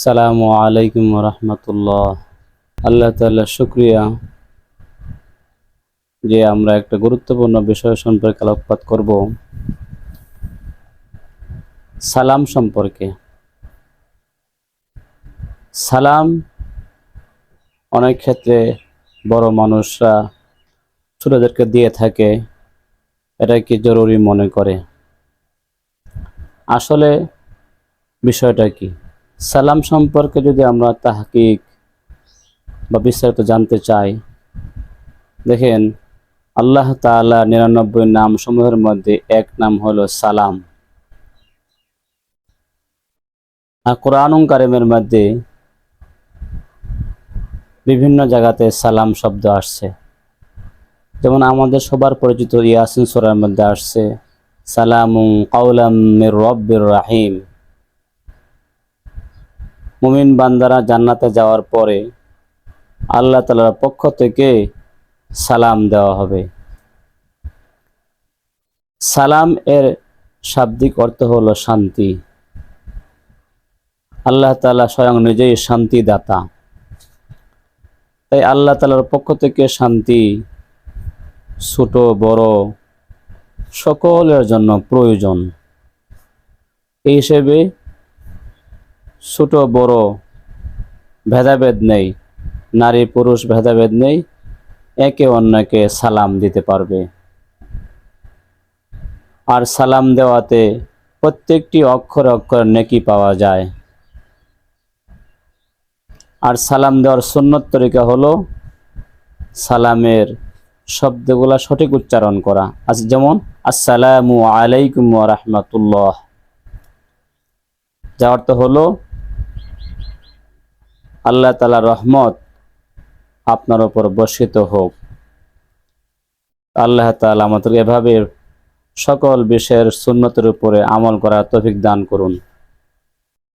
আসসালামু আলাইকুম রহমতুল্লাহ। আল্লাহ তাল্লাহ শুক্রিয়া যে আমরা একটা গুরুত্বপূর্ণ বিষয় সম্পর্কে আলোকপাত করব। সালাম সম্পর্কে। সালাম অনেক ক্ষেত্রে বড় মানুষরা ছোটদেরকে দিয়ে থাকে এটা কি জরুরি মনে করে? আসলে বিষয়টা কি? সালাম সম্পর্কে যদি আমরা তাহকিক বা বিস্তারিত জানতে চাই, দেখেন, আল্লাহ তাআলা নিরানব্বই নাম সমূহের মধ্যে এক নাম হলো সালাম। আর কোরআন কারিমের মধ্যে বিভিন্ন জায়গাতে সালাম শব্দ আসছে। যেমন আমাদের সবার পরিচিত ইয়াসিন সুরার মধ্যে আসছে সালামু কাউলাম রব্বির রাহিম। মুমিন বান্দারা জান্নাতে যাওয়ার পরে আল্লাহ তালার পক্ষ থেকে সালাম দেওয়া হবে। সালাম এর শাব্দিক অর্থ হলো শান্তি। আল্লাহ তালা স্বয়ং নিজেই শান্তি দাতা তাই আল্লাহ তালার পক্ষ থেকে শান্তি ছোট, বড় সকলের জন্য প্রয়োজন। এই হিসেবে ছোট, বড় ভেদাভেদ নেই। নারী, পুরুষ ভেদাভেদ নেই। একে অন্যকে সালাম দিতে পারবে। আর সালাম দেওয়াতে প্রত্যেকটি অক্ষরে, অক্ষর নেকি পাওয়া যায়। আর সালাম দেওয়ার সুন্নত তরিকা হলো সালামের শব্দগুলা সঠিক উচ্চারণ করা। আজ যেমন, আসসালামু আলাইকুম রহমতুল্লাহ। যার অর্থ হলো আল্লাহ তালা রহমত আপনার ওপর বর্ষিত হোক। আল্লাহ তালা আমাদের এভাবে সকল বিষয়ের সুন্নতের উপরে আমল করার তফিক দান করুন।